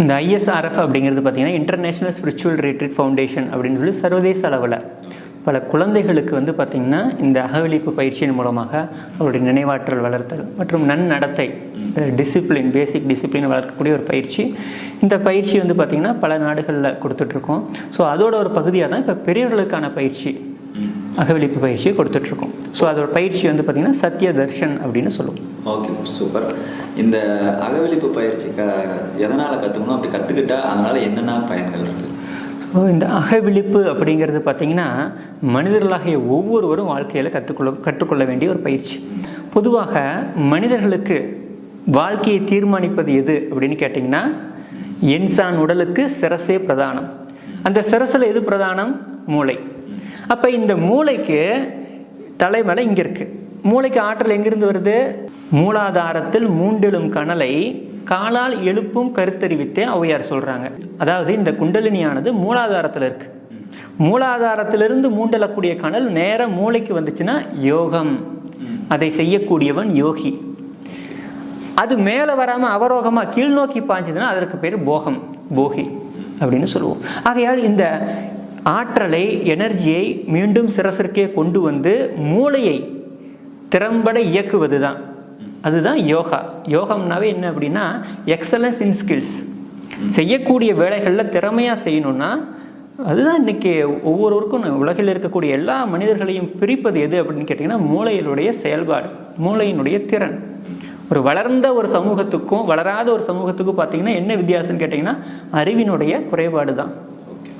இந்த ஐஎஸ்ஆர்எஃப் அப்படிங்கிறது பார்த்தீங்கன்னா இன்டர்நேஷ்னல் ஸ்பிரிச்சுவல் ரிட்ரீட் ஃபவுண்டேஷன் அப்படின்னு சொல்லி சர்வதேச அளவில் பல குழந்தைகளுக்கு வந்து பார்த்திங்கன்னா இந்த அகவிழிப்பு பயிற்சியின் மூலமாக அவருடைய நினைவாற்றல் வளர்த்தல் மற்றும் நன்னடத்தை டிசிப்ளின் பேசிக் டிசிப்ளின் வளர்க்கக்கூடிய ஒரு பயிற்சி. இந்த பயிற்சி வந்து பார்த்திங்கன்னா பல நாடுகளில் கொடுத்துட்ருக்கோம். ஸோ அதோட ஒரு பகுதியாக தான் இப்போ பெரியவர்களுக்கான பயிற்சி அகவிழிப்பு பயிற்சியை கொடுத்துட்ருக்கோம். ஸோ அதோட பயிற்சி வந்து பார்த்திங்கன்னா சத்ய தர்ஷன் அப்படின்னு சொல்லுவோம். ஓகே சூப்பர் இந்த அகவிழிப்பு பயிற்சி க எதனால் கற்றுக்கணும் அப்படி கற்றுக்கிட்டா அதனால் என்னென்ன பயன்கள் இருக்குது ஸோ இந்த அகவிழிப்பு அப்படிங்கிறது பார்த்திங்கன்னா மனிதர்களாகிய ஒவ்வொருவரும் வாழ்க்கையில் கற்றுக்கொள்ள கற்றுக்கொள்ள வேண்டிய ஒரு பயிற்சி. பொதுவாக மனிதர்களுக்கு வாழ்க்கையை தீர்மானிப்பது எது அப்படின்னு கேட்டிங்கன்னா என்சான் உடலுக்கு சிரசே பிரதானம். அந்த சிரசில் எது பிரதானம்? மூளை. அப்போ இந்த மூளைக்கு தலைமலை இங்கே இருக்குது மூளைக்கு ஆற்றல் எங்கேருந்து வருது? மூலாதாரத்தில் மூண்டெழும் கனலை காலால் எழுப்பும் கருத்தறிவித்தே ஔவையார் சொல்கிறாங்க அதாவது இந்த குண்டலினியானது மூலாதாரத்தில் இருக்குது மூலாதாரத்திலிருந்து மூண்டலக்கூடிய கனல் நேர மூளைக்கு வந்துச்சுன்னா யோகம். அதை செய்யக்கூடியவன் யோகி. அது மேலே வராமல் அவரோகமாக கீழ்நோக்கி பாய்ஞ்சதுன்னா அதற்கு பேர் போகம் போகி அப்படின்னு சொல்லுவோம். ஆகையால் இந்த ஆற்றலை எனர்ஜியை மீண்டும் சிரசிற்கே கொண்டு வந்து மூளையை திறம்பட இயக்குவது தான் அதுதான் யோகா. யோகம்னாவே என்ன அப்படின்னா எக்ஸலன்ஸ் இன் ஸ்கில்ஸ் செய்யக்கூடிய வேலைகளில் திறமையாக செய்யணும்னா அதுதான் இன்றைக்கி ஒவ்வொருவருக்கும் உலகில் இருக்கக்கூடிய எல்லா மனிதர்களையும் பிரிப்பது எது அப்படின்னு கேட்டிங்கன்னா மூளையினுடைய செயல்பாடு மூளையினுடைய திறன். ஒரு வளர்ந்த ஒரு சமூகத்துக்கும் வளராத ஒரு சமூகத்துக்கும் பார்த்தீங்கன்னா என்ன வித்தியாசம்னு கேட்டிங்கன்னா அறிவினுடைய குறைபாடு தான். Okay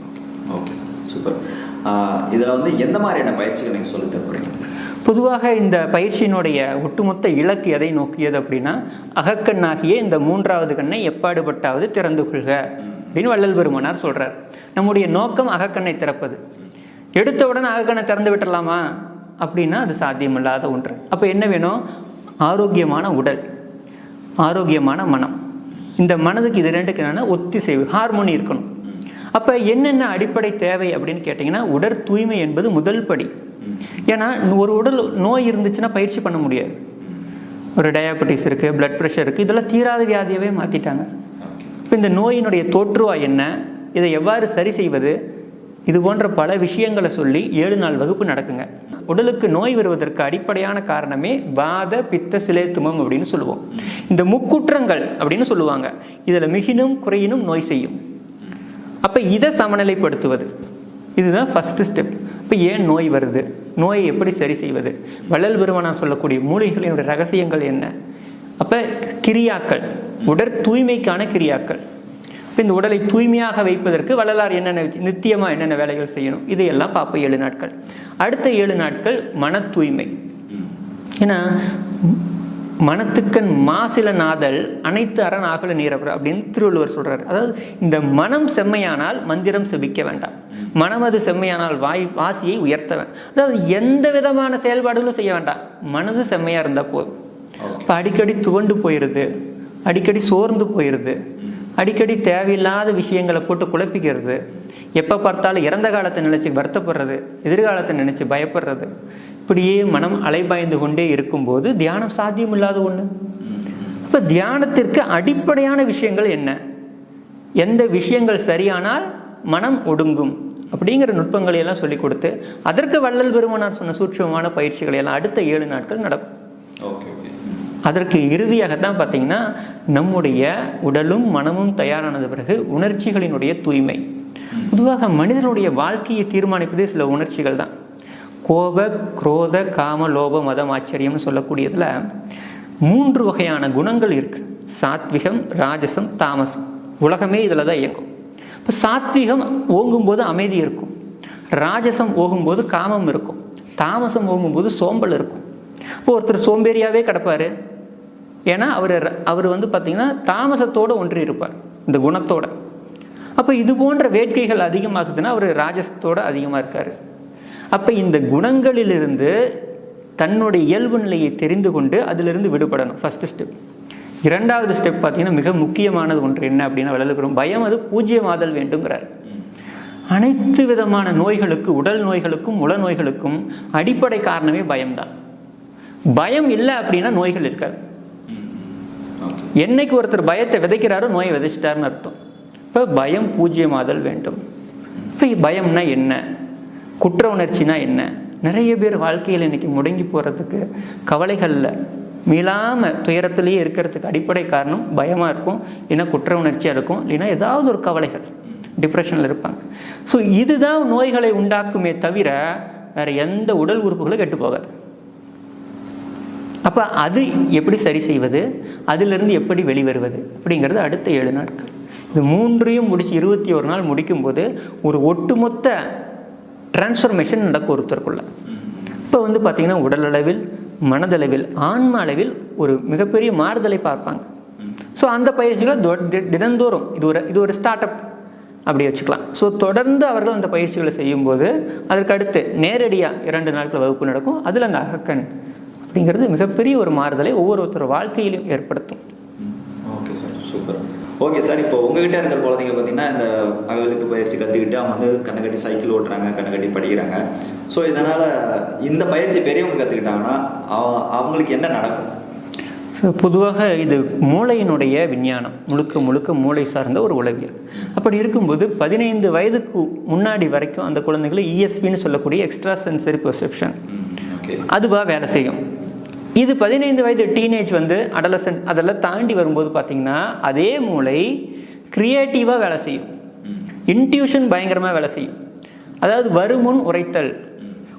okay. சார். சூப்பர். இதில் வந்து எந்த மாதிரியான பயிற்சிகள் நீங்கள் சொல்லி தர போகிறீங்க பொதுவாக இந்த பயிற்சியினுடைய ஒட்டுமொத்த இலக்கு எதை நோக்கியது அப்படின்னா அகக்கண்ணாகிய இந்த மூன்றாவது கண்ணை எப்பாடுபட்டாவது திறந்து கொள்க அப்படின்னு வள்ளல் பெருமானார் சொல்கிறார் நம்முடைய நோக்கம் அகக்கண்ணை திறப்பது. எடுத்தவுடன் அகக்கண்ணை திறந்து விட்டுடலாமா? அப்படின்னா அது சாத்தியமில்லாத ஒன்று. அப்போ என்ன வேணும்? ஆரோக்கியமான உடல் ஆரோக்கியமான மனம். இந்த மனதுக்கு இது ரெண்டுக்கு என்னென்னா ஒத்திசைவு ஹார்மோனி இருக்கணும். அப்போ என்னென்ன அடிப்படை தேவை அப்படின்னு கேட்டிங்கன்னா உடற் தூய்மை என்பது முதல் படி. ஏன்னா ஒரு உடல் நோய் இருந்துச்சுன்னா பயிற்சி பண்ண முடியாது. ஒரு டயாபெட்டிஸ் இருக்குது பிளட் ப்ரெஷர் இருக்குது இதெல்லாம் தீராத வியாதியாகவே மாற்றிட்டாங்க இப்போ இந்த நோயினுடைய தோற்றுவா என்ன? இதை எவ்வாறு சரி செய்வது? இது போன்ற பல விஷயங்களை சொல்லி ஏழு நாள் வகுப்பு நடக்குங்க. உடலுக்கு நோய் வருவதற்கு அடிப்படையான காரணமே வாத பித்த சிலேத்துமம் அப்படின்னு சொல்லுவோம். இந்த முக்குற்றங்கள் அப்படின்னு சொல்லுவாங்க. இதில் மிகினும் குறையினும் நோய் செய்யும். அப்போ இதை சமநிலைப்படுத்துவது. இதுதான் ஃபஸ்ட்டு ஸ்டெப் இப்போ ஏன் நோய் வருது? நோயை எப்படி சரி செய்வது? வள்ளல் பெருமானார் சொல்லக்கூடிய மூலிகளினுடைய ரகசியங்கள் என்ன? அப்போ கிரியாக்கள் உடற் தூய்மைக்கான கிரியாக்கள். இப்போ இந்த உடலை தூய்மையாக வைப்பதற்கு வள்ளலார் என்னென்ன நித்தியமாக என்னென்ன வேலைகள் செய்யணும்? இதையெல்லாம் பார்ப்போம் ஏழு நாட்கள். அடுத்த ஏழு நாட்கள் மன தூய்மை ஏன்னா மனத்துக்கண் மாசில நாதல் அனைத்து அரண் ஆகல நீரவர் அப்படின்னு திருவள்ளுவர் சொல்றாரு. அதாவது இந்த மனம் செம்மையானால் மந்திரம் செபிக்க வேண்டாம். மனம் அது செம்மையானால் வாய் வாசியை உயர்த்தவன். அதாவது எந்த விதமான செயல்பாடுகளும் செய்ய வேண்டாம். மனது செம்மையாக இருந்தால் போதும். இப்போ அடிக்கடி துவண்டு போயிடுது அடிக்கடி சோர்ந்து போயிடுது அடிக்கடி தேவையில்லாத விஷயங்களை போட்டு குழப்பிக்கிறது. எப்போ பார்த்தாலும் இறந்த காலத்தை நினச்சி வருத்தப்படுறது எதிர்காலத்தை நினச்சி பயப்படுறது. இப்படியே மனம் அலைபாய்ந்து கொண்டே இருக்கும்போது தியானம் சாத்தியமில்லாத ஒன்று இப்போ தியானத்திற்கு அடிப்படையான விஷயங்கள் என்ன? எந்த விஷயங்கள் சரியானால் மனம் ஒடுங்கும் அப்படிங்கிற நுட்பங்களை எல்லாம் சொல்லி கொடுத்து அதற்கு வள்ளல் பெருமானார் சொன்ன சூட்சமான பயிற்சிகளை எல்லாம் அடுத்த ஏழு நாட்கள் நடக்கும். Okay okay. அதற்கு இறுதியாகத்தான் பார்த்தீங்கன்னா நம்முடைய உடலும் மனமும் தயாரானது பிறகு உணர்ச்சிகளினுடைய தூய்மை. பொதுவாக மனிதனுடைய வாழ்க்கையை தீர்மானிப்பதே சில உணர்ச்சிகள் தான். கோப குரோத காம லோப மதம் ஆச்சரியம்னு சொல்லக்கூடியதில் மூன்று வகையான குணங்கள் இருக்குது சாத்விகம் ராஜசம் தாமசம். உலகமே இதில் தான் இயங்கும். இப்போ சாத்விகம் ஓங்கும்போது அமைதி இருக்கும். ராஜசம் ஓகும்போது காமம் இருக்கும். தாமசம் ஓங்கும்போது சோம்பல் இருக்கும். இப்போ ஒருத்தர் சோம்பேறியாகவே கிடப்பார். ஏன்னா அவர் அவர் வந்து பார்த்திங்கன்னா தாமசத்தோடு ஒன்றி இருப்பார் இந்த குணத்தோட. அப்போ இது போன்ற வேட்கைகள் அதிகமாகுதுன்னா அவர் ராஜசத்தோடு அதிகமாக இருக்கார். அப்போ இந்த குணங்களிலிருந்து தன்னுடைய இயல்பு நிலையை தெரிந்து கொண்டு அதிலிருந்து விடுபடணும் ஃபஸ்ட்டு ஸ்டெப் இரண்டாவது ஸ்டெப் பார்த்தீங்கன்னா மிக முக்கியமானது ஒன்று என்ன அப்படின்னா வளர்க்கிறோம் பயம் அது பூஜ்யமாதல் வேண்டுங்கிறார். அனைத்து விதமான நோய்களுக்கு உடல் நோய்களுக்கும் உள நோய்களுக்கும் அடிப்படை காரணமே பயம்தான். பயம் இல்லை அப்படின்னா நோய்கள் இருக்காது. என்னைக்கு ஒருத்தர் பயத்தை விதைக்கிறாரோ நோயை விதைச்சிட்டாருன்னு அர்த்தம். இப்போ பயம் பூஜ்ஜியமாதல் வேண்டும். இப்போ பயம்னா என்ன? குற்ற உணர்ச்சினா என்ன? நிறைய பேர் வாழ்க்கையில் இன்னைக்கு முடங்கி போகிறதுக்கு கவலைகளில் மீளாமல் துயரத்திலேயே இருக்கிறதுக்கு அடிப்படை காரணம் பயமாக இருக்கும் இல்லைன்னா குற்ற உணர்ச்சியாக இருக்கும் இல்லைன்னா ஏதாவது ஒரு கவலைகள் டிப்ரெஷனில் இருப்பாங்க. ஸோ இதுதான் நோய்களை உண்டாக்குமே தவிர வேறு எந்த உடல் உறுப்புகளும் கெட்டு போகாது. அப்போ அது எப்படி சரி செய்வது? அதிலிருந்து எப்படி வெளிவருவது? அப்படிங்கிறது அடுத்த ஏழு நாட்கள். இது மூன்றையும் முடிச்சு இருபத்தி ஒரு நாள் முடிக்கும்போது ஒரு ஒட்டுமொத்த டிரான்ஸ்ஃபர்மேஷன் நடக்கும் ஒருத்தருக்குள்ள. இப்போ வந்து பார்த்திங்கன்னா உடலளவில் மனதளவில் ஆன்ம அளவில் ஒரு மிகப்பெரிய மாறுதலை பார்ப்பாங்க. ஸோ அந்த பயிற்சிகளை தினந்தோறும் இது ஒரு இது ஒரு ஸ்டார்ட் அப் அப்படி வச்சுக்கலாம். ஸோ தொடர்ந்து அவர்கள் அந்த பயிற்சிகளை செய்யும்போது அதற்கு அடுத்து நேரடியாக இரண்டு நாட்கள் வகுப்பு நடக்கும். அதில் அந்த அகக்கண் அப்படிங்கிறது மிகப்பெரிய ஒரு மாறுதலை ஒவ்வொருத்தர் வாழ்க்கையிலும் ஏற்படுத்தும். Okay sir super okay sir இப்போ உங்ககிட்ட இருக்கிற குழந்தைங்க பார்த்தீங்கன்னா இந்த அகவலிப்பு பயிற்சி கற்றுக்கிட்டு அவங்க வந்து கண்ணை கட்டி சைக்கிள் ஓட்டுறாங்க கண்ணை கட்டி படிக்கிறாங்க. ஸோ இதனால் இந்த பயிற்சி பெரியவங்க கற்றுக்கிட்டாங்கன்னா அவ- அவங்களுக்கு என்ன நடக்கும்? ஸோ பொதுவாக இது மூளையினுடைய விஞ்ஞானம் முழுக்க முழுக்க மூளை சார்ந்த ஒரு உளவியல். அப்படி இருக்கும்போது பதினைந்து வயதுக்கு முன்னாடி வரைக்கும் அந்த குழந்தைகளை இஎஸ்பின்னு சொல்லக்கூடிய எக்ஸ்ட்ரா சென்சரி பெர்செப்ஷன் அதுவாக வேலை செய்யும். இது பதினைந்து வயது டீனேஜ் வந்து அடலசன்ட் அதெல்லாம் தாண்டி வரும்போது பார்த்தீங்கன்னா அதே மூளை க்ரியேட்டிவாக வேலை செய்யும். இன்ட்யூஷன் பயங்கரமாக வேலை செய்யும். அதாவது வருமுன் உரைத்தல்.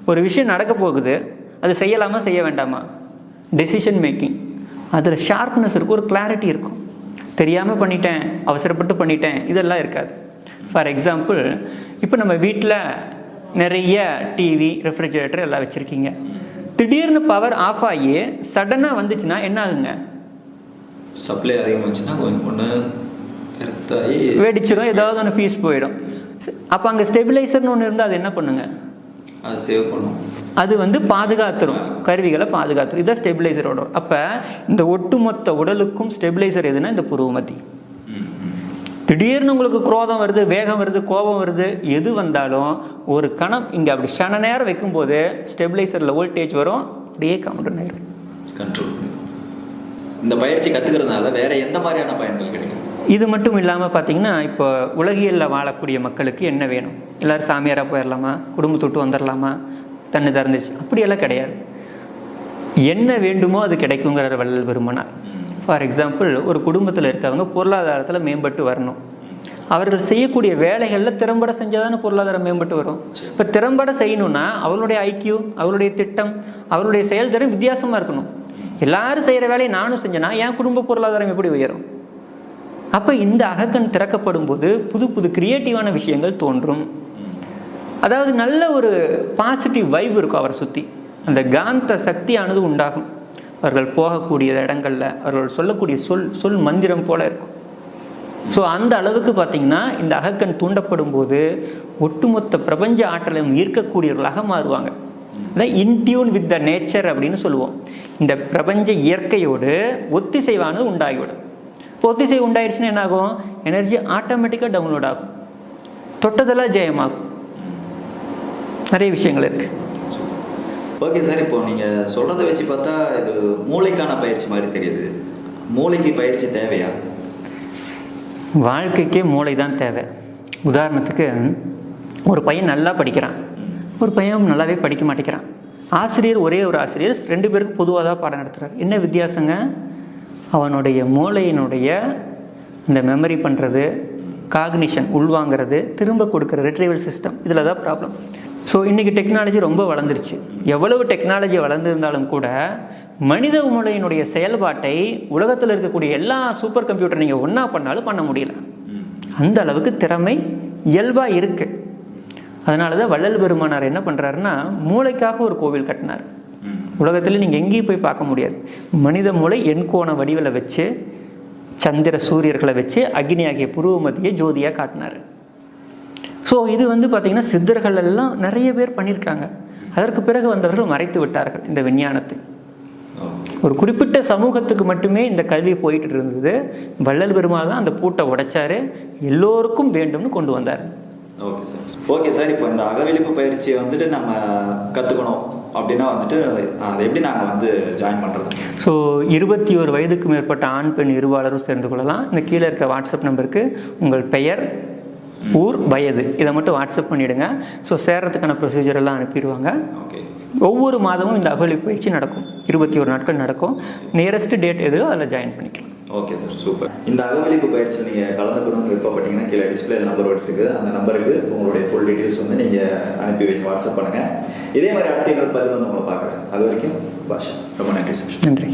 ஒரு விஷயம் நடக்க போகுது அது செய்யலாமா செய்ய வேண்டாமா? டெசிஷன் மேக்கிங் அதில் ஷார்ப்னஸ் இருக்கும் ஒரு கிளாரிட்டி இருக்கும். தெரியாமல் பண்ணிட்டேன் அவசரப்பட்டு பண்ணிட்டேன் இதெல்லாம் இருக்காது. ஃபார் எக்ஸாம்பிள் இப்போ நம்ம வீட்டில் நிறைய டிவி ரெஃப்ரிஜரேட்டர் எல்லாம் வச்சுருக்கீங்க. திடீர்னு பவர் ஆஃப் ஆகி சடனாக வந்துச்சுன்னா என்ன ஆகுங்க? சப்ளை அதிகமாச்சுன்னா ஒன்று வெடிச்சிடும் ஏதாவது ஒன்று ஃபீஸ் போயிடும். அப்போ அங்கே ஸ்டெபிலைசர்னு ஒன்று இருந்தால் அது என்ன பண்ணுங்க? அதை சேவ் பண்ணும். அது வந்து பாதுகாத்துரும். கருவிகளை பாதுகாத்துரும். இதான் ஸ்டெபிலைசரோட அப்போ இந்த ஒட்டுமொத்த உடலுக்கும் ஸ்டெபிலைசர் எதுனா இந்த புருவமத்தி. திடீர்னு உங்களுக்கு குரோதம் வருது வேகம் வருது கோபம் வருது எது வந்தாலும் ஒரு கணம் இங்கே அப்படி ஷன நேரம் வைக்கும்போது ஸ்டெபிலைசரில் வோல்டேஜ் வரும் அப்படியே கவுண்டர் ஆயிடும் கண்ட்ரோல் இந்த பயிற்சி கற்றுக்கிறதுனால வேற எந்த மாதிரியான பயன்கள் கிடைக்கும்? இது மட்டும் இல்லாமல் பார்த்தீங்கன்னா இப்போ உலகியலில் வாழக்கூடிய மக்களுக்கு என்ன வேணும்? எல்லாரும் சாமியாராக போயிடலாமா குடும்பத்தை விட்டு வந்துடலாமா தண்ணி திறந்துச்சு. அப்படியெல்லாம் கிடையாது. என்ன வேண்டுமோ அது கிடைக்குங்கிற வள்ளல் பெருமனார். ஃபார் எக்ஸாம்பிள் ஒரு குடும்பத்தில் இருக்கவங்க பொருளாதாரத்தில் மேம்பட்டு வரணும். அவர்கள் செய்யக்கூடிய வேலைகளில் திறம்பட செஞ்சால் தானே பொருளாதாரம் மேம்பட்டு வரும். இப்போ திறம்பட செய்யணும்னா அவர்களுடைய ஐக்கியூ அவருடைய திட்டம் அவருடைய செயல்திறன் வித்தியாசமாக இருக்கணும். எல்லாரும் செய்கிற வேலையை நானும் செஞ்சேன்னா என் குடும்ப பொருளாதாரம் எப்படி உயரும்? அப்போ இந்த அகக்கண் திறக்கப்படும் போது புது புது கிரியேட்டிவான விஷயங்கள் தோன்றும். அதாவது நல்ல ஒரு பாசிட்டிவ் வைப் இருக்கும் அவரை சுற்றி அந்த காந்த சக்தியானது உண்டாகும். அவர்கள் போகக்கூடிய இடங்களில் அவர்கள் சொல்லக்கூடிய சொல் சொல் மந்திரம் போல இருக்கும். ஸோ அந்த அளவுக்கு பார்த்தீங்கன்னா இந்த அகக்கண் தூண்டப்படும் போது ஒட்டுமொத்த பிரபஞ்ச ஆற்றலையும் ஈர்க்கக்கூடியவர்களாக மாறுவாங்க. அதான் இன்டியூன் வித் த நேச்சர் அப்படின்னு சொல்லுவோம். இந்த பிரபஞ்ச இயற்கையோடு ஒத்திசைவானது உண்டாகிவிடும். இப்போ ஒத்திசைவு உண்டாயிருச்சுன்னா என்ன ஆகும் எனர்ஜி ஆட்டோமேட்டிக்காக டவுன்லோட் ஆகும். தொட்டதெல்லாம் ஜெயமாகும். நிறைய விஷயங்கள் இருக்குது ஓகே சார் இப்போ நீங்கள் சொல்கிறத வச்சு பார்த்தா இது மூளைக்கான பயிற்சி மாதிரி தெரியுது. மூளைக்கு பயிற்சி தேவையா? வாழ்க்கைக்கே மூளை தான் தேவை. உதாரணத்துக்கு ஒரு பையன் நல்லா படிக்கிறான். ஒரு பையன் நல்லாவே படிக்க மாட்டேங்கிறான். ஆசிரியர் ஒரே ஒரு ஆசிரியர் ரெண்டு பேருக்கு பொதுவாக தான் பாடம் நடத்துகிறார் என்ன வித்தியாசங்க? அவனுடைய மூளையினுடைய அந்த மெமரி பண்ணுறது காக்னிஷன் உள்வாங்கிறது திரும்ப கொடுக்குற ரிட்ரைவல் சிஸ்டம் இதில் தான் ப்ராப்ளம் ஸோ இன்றைக்கி டெக்னாலஜி ரொம்ப வளர்ந்துருச்சு. எவ்வளவு டெக்னாலஜி வளர்ந்துருந்தாலும் கூட மனித மூளையினுடைய செயல்பாட்டை உலகத்தில் இருக்கக்கூடிய எல்லா சூப்பர் கம்ப்யூட்டர் நீங்கள் ஒன்றா பண்ணாலும் பண்ண முடியல. அந்த அளவுக்கு திறமை இயல்பாக இருக்குது அதனால தான் வள்ளல் பெருமானார் என்ன பண்ணுறாருன்னா மூளைக்காக ஒரு கோவில் கட்டினார். உலகத்தில் நீங்கள் எங்கேயும் போய் பார்க்க முடியாது. மனித மூளை எண்கோண வடிவில் வச்சு சந்திர சூரியர்களை வச்சு அக்னி ஆகிய புருவமதியை ஜோதியாக காட்டினார். ஸோ இது வந்து பார்த்திங்கன்னா சித்தர்கள் எல்லாம் நிறைய பேர் பண்ணியிருக்காங்க அதற்கு பிறகு வந்தவர்கள் மறைத்து விட்டார்கள் இந்த விஞ்ஞானத்தை. ஒரு குறிப்பிட்ட சமூகத்துக்கு மட்டுமே இந்த கல்வி போயிட்டு இருந்தது. வள்ளல் பெருமாள் தான் அந்த பூட்டை உடைச்சாரு. எல்லோருக்கும் வேண்டும்னு கொண்டு வந்தார். Okay sir. ஓகே சார் இப்போ இந்த அகவிழிப்பு பயிற்சியை வந்துட்டு நம்ம கற்றுக்கணும் அப்படின்னா வந்துட்டு அதை எப்படி நாங்கள் வந்து ஜாயின் பண்ணுறது ஸோ இருபத்தி ஒரு வயதுக்கு மேற்பட்ட ஆண் பெண் இருபாலரும் சேர்ந்து கொள்ளலாம். இந்த கீழே இருக்க வாட்ஸ்அப் நம்பருக்கு உங்கள் பெயர் ஊர் வயது. இதை மட்டும் வாட்ஸ்அப் பண்ணிவிடுங்க ஸோ சேர்றதுக்கான ப்ரொசீஜர் எல்லாம் அனுப்பிடுவாங்க. ஓகே ஒவ்வொரு மாதமும் இந்த அகவலிப்பு பயிற்சி நடக்கும். இருபத்தி ஒரு நாட்கள் நடக்கும். நியரஸ்ட் டேட் எதுவோ அதில் ஜாயின் பண்ணிக்கலாம். ஓகே சார் சூப்பர் இந்த அகவலிப்பு பயிற்சி நீங்கள் கலந்துக்கணும்னு விருப்பப்பட்டீங்கன்னா கீழே டிஸ்பிளே நம்பர் இருக்குது அந்த நம்பருக்கு உங்களுடைய ஃபுல் டீட்டெயில்ஸ் வந்து நீங்கள் அனுப்பி வைங்க. வாட்ஸ்அப் பண்ணுங்கள் இதே மாதிரி அடுத்த இன்னொரு பதிவு வந்து உங்களை பார்க்குறேன். அது வரைக்கும் பாஷா. ரொம்ப நன்றி சார் நன்றி.